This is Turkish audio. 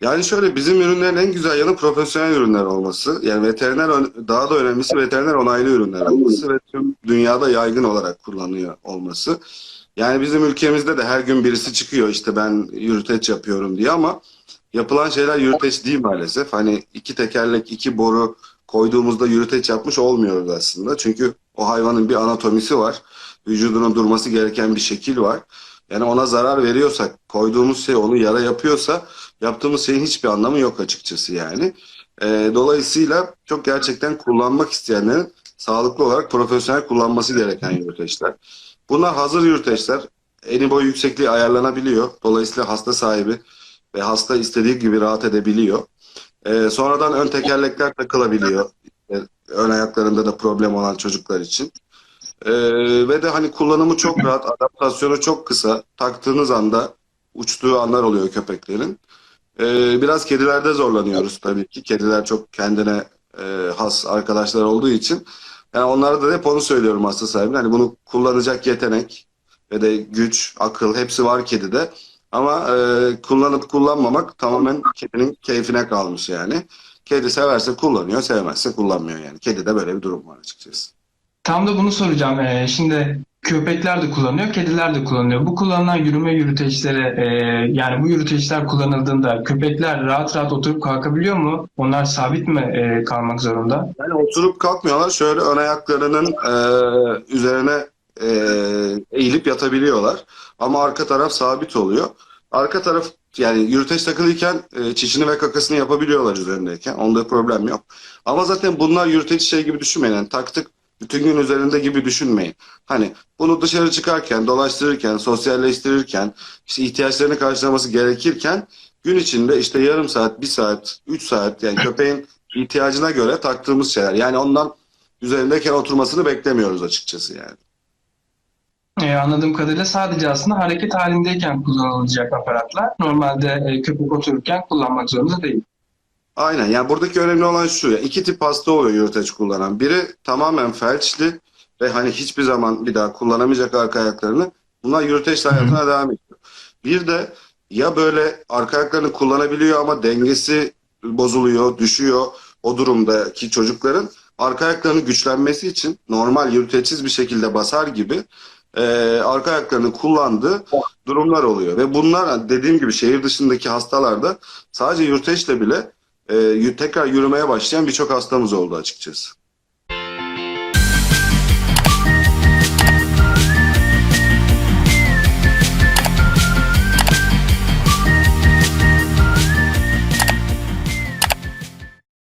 Yani şöyle bizim ürünlerin en güzel yanı profesyonel ürünler olması. Yani veteriner daha da önemlisi veteriner onaylı ürünler olması ve tüm dünyada yaygın olarak kullanılıyor olması. Yani bizim ülkemizde de her gün birisi çıkıyor işte ben yürüteç yapıyorum diye ama yapılan şeyler yürüteç değil maalesef. Hani iki tekerlek, iki boru koyduğumuzda yürüteç yapmış olmuyoruz aslında. Çünkü o hayvanın bir anatomisi var. Vücudunun durması gereken bir şekil var. Yani ona zarar veriyorsak, koyduğumuz şey onu yara yapıyorsa yaptığımız şeyin hiçbir anlamı yok açıkçası yani. Ee, dolayısıyla çok gerçekten kullanmak isteyenlerin sağlıklı olarak profesyonel kullanması gereken yürüteçler. Bunlar hazır yürüteçler. Eni boy yüksekliği ayarlanabiliyor. Dolayısıyla hasta sahibi ve hasta istediği gibi rahat edebiliyor. Ee, sonradan ön tekerlekler takılabiliyor. Ee, ön ayaklarında da problem olan çocuklar için. Ee, ve de hani kullanımı çok rahat, adaptasyonu çok kısa. Taktığınız anda uçtuğu anlar oluyor köpeklerin. Ee, biraz kedilerde zorlanıyoruz tabii ki. Kediler çok kendine e, has arkadaşlar olduğu için. Yani onlara da hep onu söylüyorum hasta sahibine. Hani bunu kullanacak yetenek ve de güç, akıl hepsi var kedide. Ama e, kullanıp kullanmamak tamamen kedinin keyfine kalmış yani. Kedi severse kullanıyor, sevmezse kullanmıyor yani. Kedide böyle bir durum var açıkçası. Tam da bunu soracağım. Ee, şimdi köpekler de kullanıyor, kediler de kullanıyor. Bu kullanılan yürüme yürüteçleri, e, yani bu yürüteçler kullanıldığında köpekler rahat rahat oturup kalkabiliyor mu? Onlar sabit mi e, kalmak zorunda? Yani oturup kalkmıyorlar. Şöyle ön ayaklarının e, üzerine e, eğilip yatabiliyorlar. Ama arka taraf sabit oluyor. Arka taraf yani yürüteç takılıyken e, çişini ve kakasını yapabiliyorlar üzerindeyken. Onda problem yok. Ama zaten bunlar yürüteç şey gibi düşünmeyin. Yani taktık bütün gün üzerinde gibi düşünmeyin. Hani bunu dışarı çıkarken, dolaştırırken, sosyalleştirirken, işte ihtiyaçlarını karşılaması gerekirken gün içinde işte yarım saat, bir saat, üç saat yani köpeğin ihtiyacına göre taktığımız şeyler. Yani ondan üzerindeyken oturmasını beklemiyoruz açıkçası yani. E, anladığım kadarıyla sadece aslında hareket halindeyken kullanılacak aparatlar. Normalde e, köpek otururken kullanmak zorunda değil. Aynen yani buradaki önemli olan şu ya iki tip hasta oluyor yürüteç kullanan. Biri tamamen felçli ve hani hiçbir zaman bir daha kullanamayacak arka ayaklarını. Bunlar yürüteçle hayatına devam ediyor. Bir de ya böyle arka ayaklarını kullanabiliyor ama dengesi bozuluyor, düşüyor. O durumdaki çocukların arka ayaklarının güçlenmesi için normal yürüteçsiz bir şekilde basar gibi e, arka ayaklarını kullandığı durumlar oluyor. Ve bunlar dediğim gibi şehir dışındaki hastalarda sadece yürüteçle bile e, tekrar yürümeye başlayan birçok hastamız oldu açıkçası.